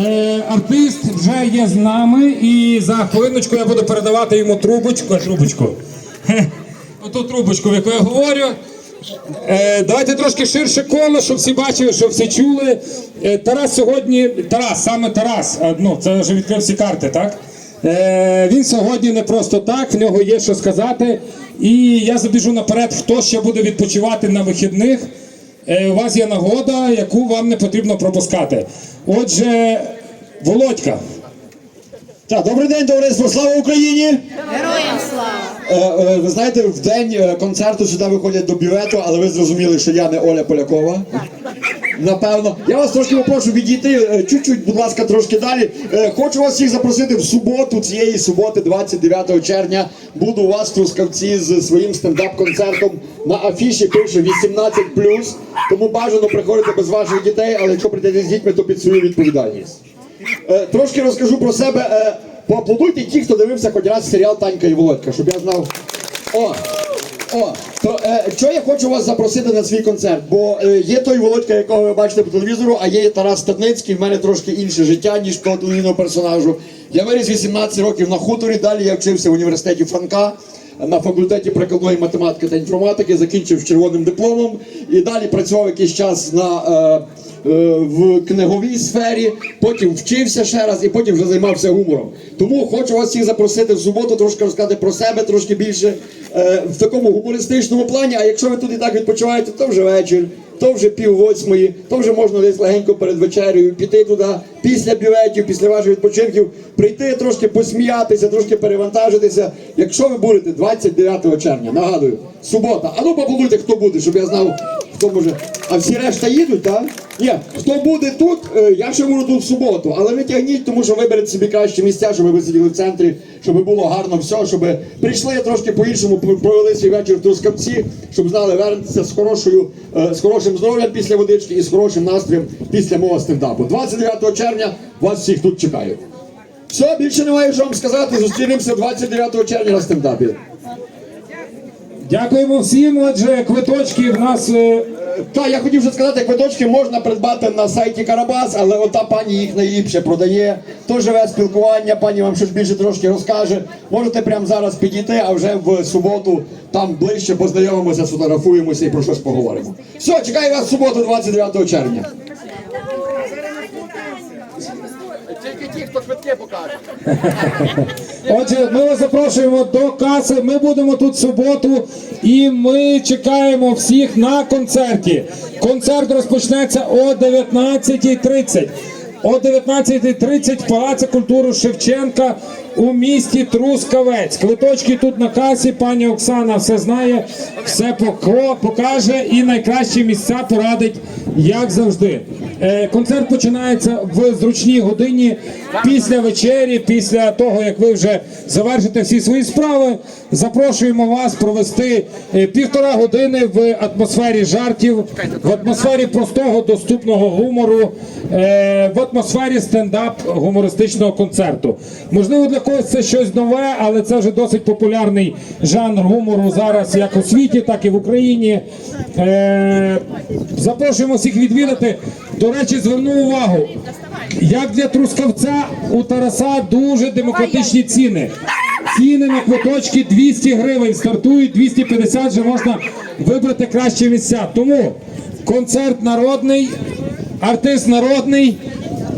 Е, артист вже є з нами, і за хвилиночку я буду передавати йому трубочку. Трубочку. Оту трубочку, в яку я говорю. Е, давайте трошки ширше коло, щоб всі бачили, щоб всі чули. Е, Тарас сьогодні, Тарас, саме Тарас, ну, це вже відкрив всі карти, так? Він сьогодні не просто так, в нього є що сказати. І я забіжу наперед, хто ще буде відпочивати на вихідних. У вас є нагода, яку вам не потрібно пропускати. Отже, Володька. Так, добрий день, товариство, слава Україні! Героям слава! Е, е, ви знаєте, в день е, концерту сюди виходять до бювету, але ви зрозуміли, що я не Оля Полякова. Напевно, я вас трошки попрошу відійти е, чуть-чуть, будь ласка, трошки далі. Е, Хочу вас всіх запросити в суботу, цієї суботи, 29 червня. Буду у вас в Трускавці з своїм стендап-концертом. На афіші пише 18+, тому бажано приходити без ваших дітей, але якщо прийдете з дітьми, то під свою відповідальність. Е, Трошки розкажу про себе. Поаплодуйте ті, хто дивився хоч раз серіал Танька і Володька, щоб я знав. О! О, то е, що я хочу вас запросити на свій концерт? Бо е, є той Володька, якого ви бачите по телевізору, а є Тарас Стадницький. В мене трошки інше життя, ніж того телевізійного персонажу. Я виріс 18 років на хуторі. Далі я вчився в університеті Франка на факультеті прикладної математики та інформатики, закінчив червоним дипломом і далі працював якийсь час на. Е, е, в книговій сфері, потім вчився ще раз і потім вже займався гумором. Тому хочу вас всіх запросити в суботу, трошки розказати про себе, трошки більше е, в такому гумористичному плані. А якщо ви тут і так відпочиваєте, то вже вечір, то вже пів восьмої, то вже можна десь легенько перед вечерею піти туди після бюветів, після ваших відпочинків, прийти трошки посміятися, трошки перевантажитися. Якщо ви будете 29 червня, нагадую, субота. А ну побудуйте, хто буде, щоб я знав, хто може. А всі решта їдуть, так? Ні, хто буде тут, е, я ще буду тут в суботу, але ви тягніть, тому що виберете собі кращі місця, щоб ви сиділи в центрі, щоб було гарно все, щоб прийшли трошки по-іншому, провели свій вечір в Трускавці, щоб знали вернутися з хорошою, е, з хорошим здоров'ям після водички і з хорошим настроєм після мого стендапу. 29 червня вас всіх тут чекаю. Все, більше немає що вам сказати. Зустрінемося 29 червня на стендапі. Дякуємо всім. Отже, квиточки в нас. е, Та я хотів вже сказати, квиточки можна придбати на сайті Карабас, але ота пані їх найліпше продає. То живе спілкування, пані вам щось більше трошки розкаже. Можете прямо зараз підійти, а вже в суботу там ближче познайомимося, сфотографуємося і про щось поговоримо. Все, чекаю вас в суботу, 29 червня. Тільки ті, хто квитки покаже. Отже, ми вас запрошуємо до каси. Ми будемо тут в суботу і ми чекаємо всіх на концерті. Концерт розпочнеться о 19.30. О 19.30 в Палаці культури Шевченка у місті Трускавець. Квиточки тут на касі. Пані Оксана все знає, все покаже і найкращі місця порадить, як завжди. Е, Концерт починається в зручній годині після вечері, після того як ви вже завершите всі свої справи. Запрошуємо вас провести е, півтора години в атмосфері жартів, в атмосфері простого доступного гумору, е, в атмосфері стендап гумористичного концерту. Можливо, для когось це щось нове, але це вже досить популярний жанр гумору зараз, як у світі, так і в Україні. Запрошуємо всіх відвідати. До речі, зверну увагу. Як для Трускавця у Тараса дуже демократичні ціни. Ціни на квиточки 200 гривень стартують, 250 вже можна вибрати кращі місця. Тому концерт народний, артист народний,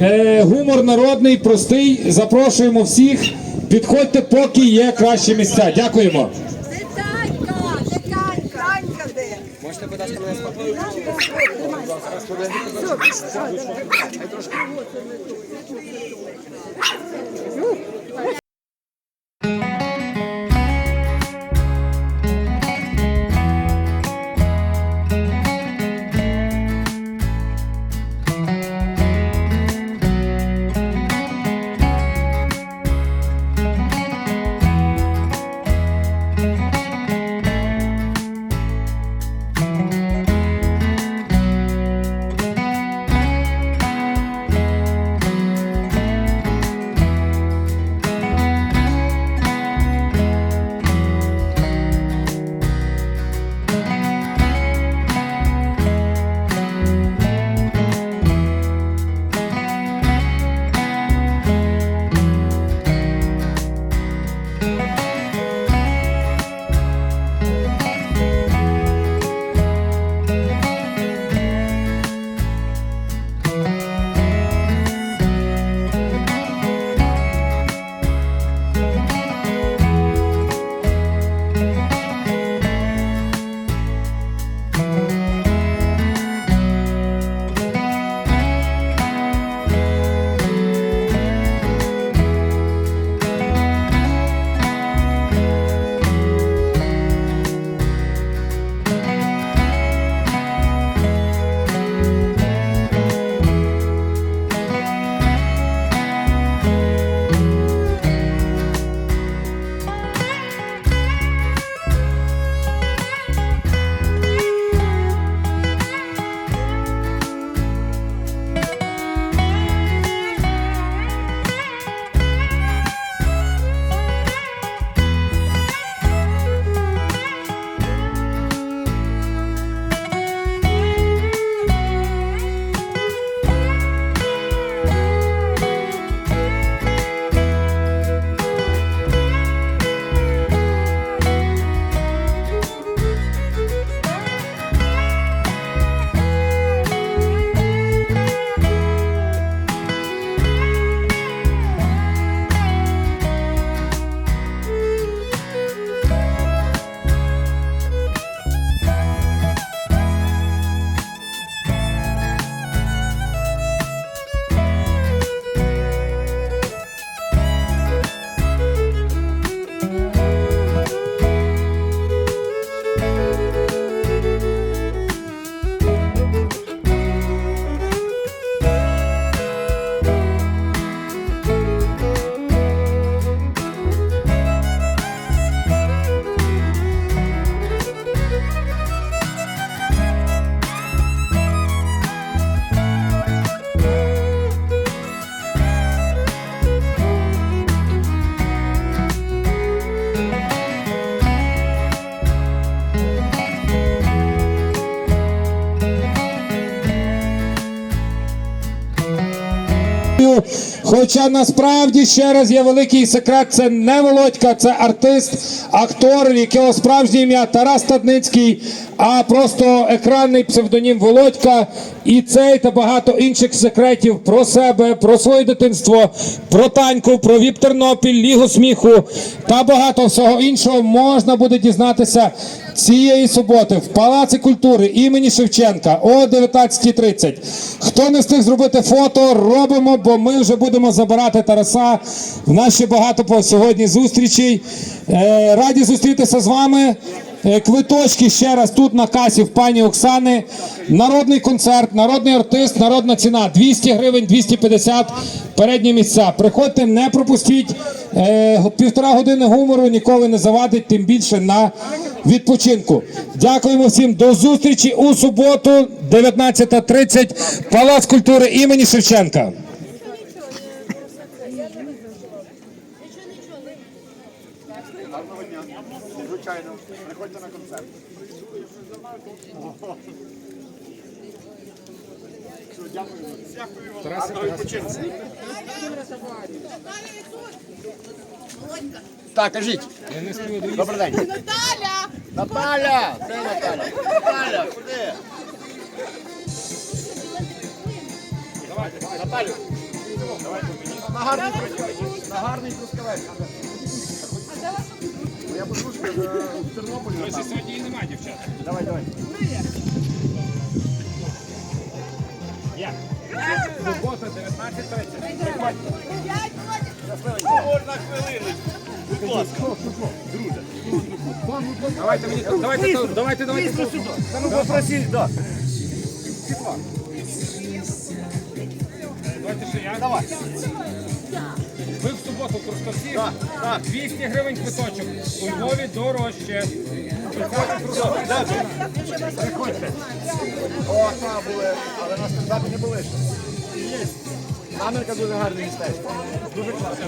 е, гумор народний, простий. Запрошуємо всіх. Підходьте, поки є кращі місця. Дякуємо. Де Танька? Де Танька? Танька де? Можете, будь ласка, мене спокійно. Все, сфотографувати? Хоча насправді ще раз є великий секрет, це не Володька, це артист, актор, якого справжнє ім'я Тарас Стадницький, а просто екранний псевдонім Володька. І цей та багато інших секретів про себе, про своє дитинство, про таньку, про Віп Тернопіль, Лігу сміху та багато всього іншого можна буде дізнатися цієї суботи в Палаці культури імені Шевченка о 19.30. Хто не встиг зробити фото, робимо, бо ми вже будемо забирати Тараса. В ще багато по сьогодні зустрічей. Е, раді зустрітися з вами. Квиточки ще раз тут на касі в пані Оксани. Народний концерт, народний артист, народна ціна 200 гривень, 250 передні місця. Приходьте, не пропустіть. Е, півтора години гумору ніколи не завадить, тим більше на відпочинку. Дякуємо всім до зустрічі у суботу, 19.30, Палац культури імені Шевченка. Звичайно, приходьте на концерт. Так, кажіть. Добрий день. Наталя! Наталя! Де Наталя? Наталя, куди? Наталю. На гарний трускавець. На гарний трускавець. Я подружка в Тернополі. Сьогодні і немає дівчат. Давай, давай. Субота, 19.30. Можна хвилину. Будь ласка. Давайте мені, давайте, давайте, давайте. Та ну попросіть, так. Давайте ще я. Давай. Ви в суботу Трускавці. Так, так. 200 гривень квиточок. У Львові дорожче. Приходьте. О, та були, але на стендапі не були ще. Є. Америка дуже гарне містечко. Дуже класно.